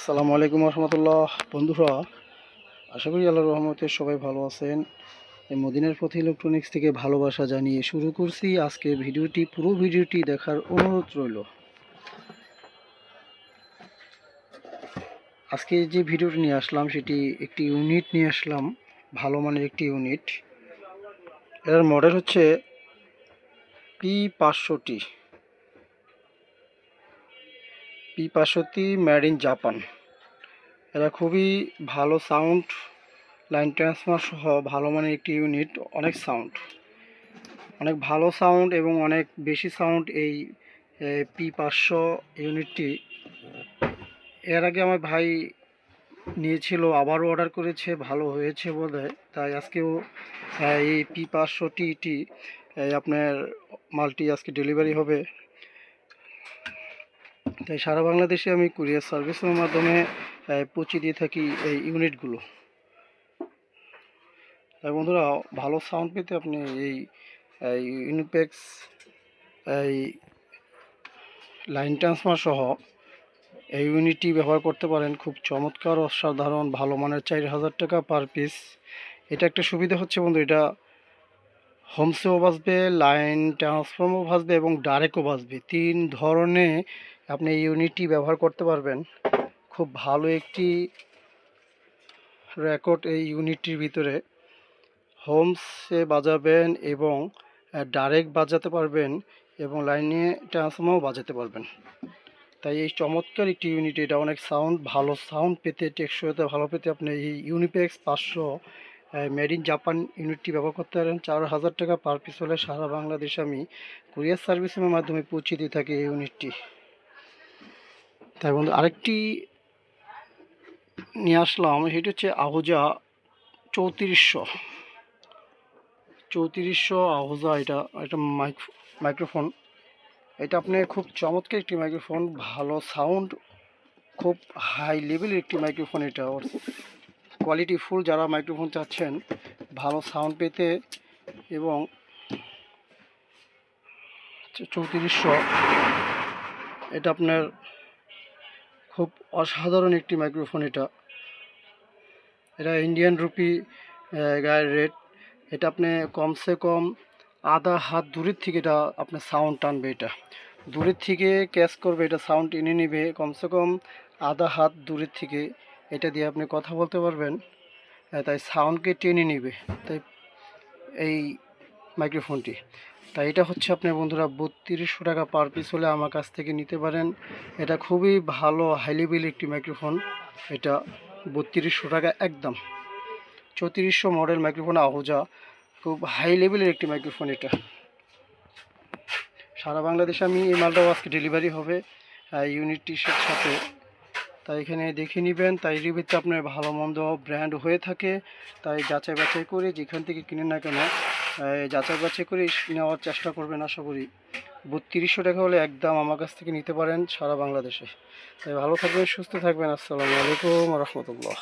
আসসালামু আলাইকুম রহমতুল্লাহ। বন্ধুরা, আশা করি আল্লাহ রহমতে সবাই ভালো আছেন। মদিনার পথে ইলেকট্রনিক্স থেকে ভালোবাসা জানিয়ে শুরু করছি। আজকের ভিডিওটি, পুরো ভিডিওটি দেখার অনুরোধ রইল। আজকে যে ভিডিওটি নিয়ে আসলাম, সেটি একটি ইউনিট নিয়ে আসলাম, ভালো মানের একটি ইউনিট এর মডেল হচ্ছে পি পাঁচশোটি। পি পাঁচশোটি মেড ইন জাপান এরা খুবই ভালো সাউন্ড লাইন ট্রান্সফার সহ ভালো মানের একটি ইউনিট অনেক সাউন্ড অনেক ভালো সাউন্ড এবং অনেক বেশি সাউন্ড এই পি পাঁচশো ইউনিটটি এর আগে আমার ভাই নিয়েছিল, আবারও অর্ডার করেছে, ভালো হয়েছে বলে তাই আজকেও এই পি পাঁচশো টি আপনার মালটি আজকে ডেলিভারি হবে। তাই সারা বাংলাদেশে আমি কুরিয়ার সার্ভিসের মাধ্যমে পৌঁছে দিয়ে থাকি এই ইউনিটগুলো। তাই বন্ধুরা, ভালো সাউন্ড পেতে আপনি এই ইউনিপেক্স এই লাইন ট্রান্সফার সহ এই ইউনিটটি ব্যবহার করতে পারেন। খুব চমৎকার, অসাধারণ, ভালো মানের চার হাজার টাকা পার পিস এটা একটা সুবিধা হচ্ছে বন্ধু, এটা হোমসেও বাজবে লাইন ট্রান্সফর্মও বাজবে এবং ডাইরেক্টও বাজবে। তিন ধরনে আপনি ইউনিটটি ব্যবহার করতে পারবেন। খুব ভালো একটি রেকর্ড এই ইউনিটটির ভিতরে। হোমসে বাজাবেন এবং ডাইরেক্ট বাজাতে পারবেন এবং লাইনে ট্রান্সফর্মও বাজাতে পারবেন। তাই এই চমৎকার একটি ইউনিট এটা অনেক সাউন্ড ভালো সাউন্ড পেতে, টেকসইতে ভালো পেতে আপনি এই ইউনিপেক্স পাঁচশো মেড ইন জাপান ইউনিটটি ব্যবহার করতে পারেন। চার হাজার টাকা পার পিস হলে সারা বাংলাদেশে আমি কুরিয়ার সার্ভিসের মাধ্যমে পৌঁছে দিয়ে থাকি এই ইউনিটটি তাই বন্ধু আরেকটি নিয়ে আসলাম, সেটি হচ্ছে আহুজা চৌত্রিশশো। চৌত্রিশশো আহুজা, এটা এটা মাইক, মাইক্রোফোন। এটা আপনি খুব চমৎকার একটি মাইক্রোফোন, ভালো সাউন্ড, খুব হাই লেভেলের একটি মাইক্রোফোন এটা। ওর কোয়ালিটি ফুল, যারা মাইক্রোফোন চাচ্ছেন, ভালো সাউন্ড পেতে এবং চৌত্রিশশো, এটা আপনার খুব অসাধারণ একটি মাইক্রোফোন এটা। এটা ইন্ডিয়ান রুপি গায়ের রেট এটা আপনি কমসে কম আধা হাত দূরের থেকে এটা আপনার সাউন্ড টানবে এটা। দূরের থেকে ক্যাচ করবে এটা সাউন্ড এনে নেবে, কমসে কম আধা হাত দূরের থেকে এটা দিয়ে আপনি কথা বলতে পারবেন তাই সাউন্ডকে টেনে নেবে, তাই এই মাইক্রোফোনটি তাই এটা হচ্ছে আপনার বন্ধুরা বত্রিশশো টাকা পার পিস হলে আমার কাছ থেকে নিতে পারেন। এটা খুবই ভালো হাই লেভেল একটি মাইক্রোফোন এটা বত্রিশশো টাকা একদম। চৌত্রিশশো মডেল মাইক্রোফোন আহুজা। খুব হাই লেভেলের একটি মাইক্রোফোন এটা। সারা বাংলাদেশে আমি এই মালটাও আজকে ডেলিভারি হবে। ইউনিটটির সাথে। তাই এখানে দেখে নেবেন। তাই রিভিউতে আপনার ভালো মন্দ ব্র্যান্ড হয়ে থাকে। তাই যাচাই বাছাই করে যেখান থেকে কিনে না কেন যাচাই বাছাই করে নেওয়ার চেষ্টা করবেন আশা করি। বত্রিশশো টাকা হলে একদম আমার কাছ থেকে নিতে পারেন সারা বাংলাদেশে। তাই ভালো থাকবেন, সুস্থ থাকবেন। আসসালামু আলাইকুম রহমতুল্লাহ।